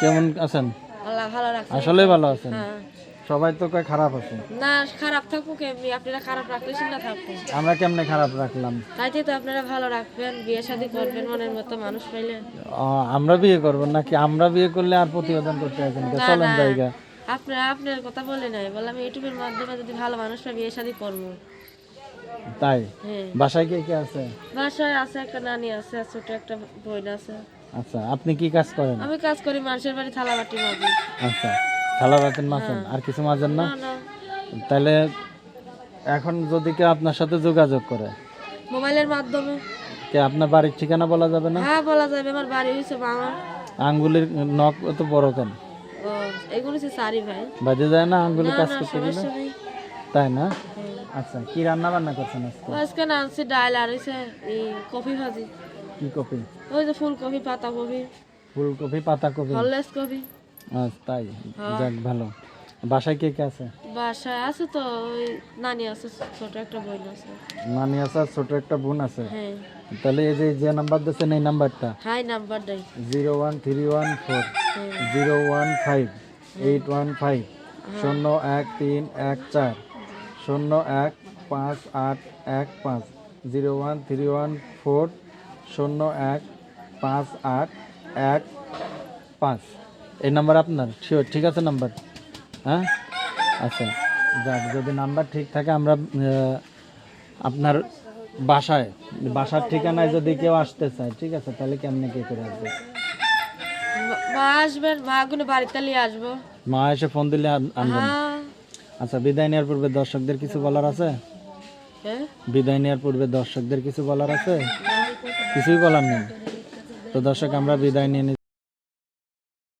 কেমন আছেন? আল্লাহ ভালো রাখছে। আসলে ভালো আছেন। হ্যাঁ। সবাই তো কয় খারাপ আছে। না খারাপ থাকব কেমনি আপনারা খারাপ রাখলে না থাকব আমরা কেমনে খারাপ রাখলাম? তাইতে তো আপনারা ভালো রাখবেন বিয়ে শাদী করবেন মনের মতো মানুষ পাইলে। আমরা বিয়ে করব নাকি? আমরা বিয়ে করলে আর প্রতিবেদন করতে আছেন না, চলেন জায়গা। আপনার আপনার কথা বলে নাই বললাম ইউটিউবের মাধ্যমে যদি ভালো মানুষ পাই বিয়ে শাদি করব। তাই? হ্যাঁ। বাসায় কে কে আছে? বাসায় আছে একটা নানি আছে ছোট একটা বোন আছে। আচ্ছা আপনি কি কাজ করেন? আমি কাজ করি মানুষের বাড়ি থালা বাটি মাঝি আচ্ছা থালা বাতেন মাছেন? আর কিছু মাজেন না? না না। তাহলে এখন যদি কেউ আপনার সাথে যোগাযোগ করে? মোবাইলের মাধ্যমে। কে আপনার বাড়ির ঠিকানা বলা যাবে না? হ্যাঁ বলা যাবে আমার বাড়ি হয়েছে বাংলা। আঙ্গুলির নখ তো বড় কেন? এগুলো হচ্ছে সারি ভাই। বাজে যায় না আঙ্গুলি না কাজ করতে গেলে? সমস্যা তাই না? হ্যাঁ। আচ্ছা কি রান্না বান্না করছেন আজকে? আজকে না আনছি ডাল আর হয়েছে এই কফি ভাজি। কি কপি ওই যে ফুলকপি পাতা কপি ফুলকপি পাতা কপি হললেস কপি আচ্ছা তাই। হ্যাঁ। যাক ভালো। বাসায় কে কে আছে? বাসায় আছে তো ওই নানি আছে ছোট একটা বোন আছে। নানি আছে আর ছোট একটা বোন আছে? হ্যাঁ। তাহলে এই যে যে নাম্বার দিচ্ছেন এই নাম্বারটা? হাই নাম্বার দেয় zero one three one four. হ্যাঁ। Zero one five. Eight one five. শূন্য এক তিন এক চার। শূন্য এক পাঁচ আট এক পাঁচ। Zero one three one four. শূন্য এক পাঁচ আট এক পাঁচ। এই নাম্বার আপনার? শিওর ঠিক আছে নাম্বার? হ্যাঁ? আচ্ছা যাক যদি নাম্বার ঠিক থাকে আমরা আপনার বাসায় বাসার ঠিকানায় যদি কেউ আসতে চায় ঠিক আছে তাহলে কেমনে কে করে আসবে? মা- আসবেন মা গুলো বাড়িতে নিয়ে আসব। মা এসে ফোন দিলে আনবেন। হ্যাঁ। আচ্ছা বিদায় নেওয়ার পূর্বে দর্শকদের কিছু বলার আছে? হ্যাঁ? বিদায় নেওয়ার পূর্বে দর্শকদের কিছু বলার আছে? কিছুই বলার নেই তো দর্শক আমরা বিদায় নিয়ে।